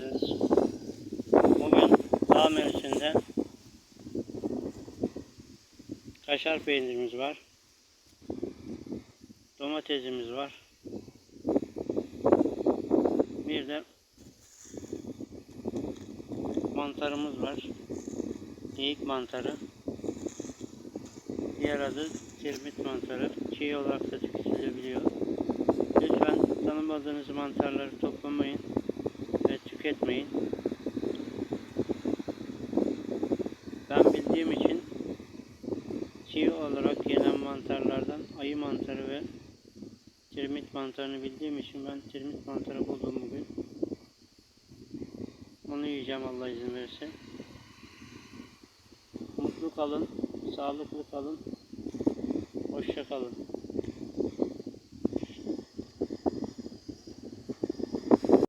geldiniz. Bugün dağ menüsünde kaşar peynirimiz var. Domatesimiz var. Bir de mantarımız var. Geyik mantarı. Diğer adı kirmit mantarı. Çiğ olarak da tüketilebiliyor. Lütfen tanımadığınız mantarları toplamayın ve tüketmeyin. Ben bildiğim için çiğ olarak yenen mantarlardan ayı mantarı ve tirmit mantarını bildiğim için ben tirmit mantarı buldum bugün. Onu yiyeceğim Allah izin verirse. Mutlu kalın, sağlıklı kalın, hoşça kalın.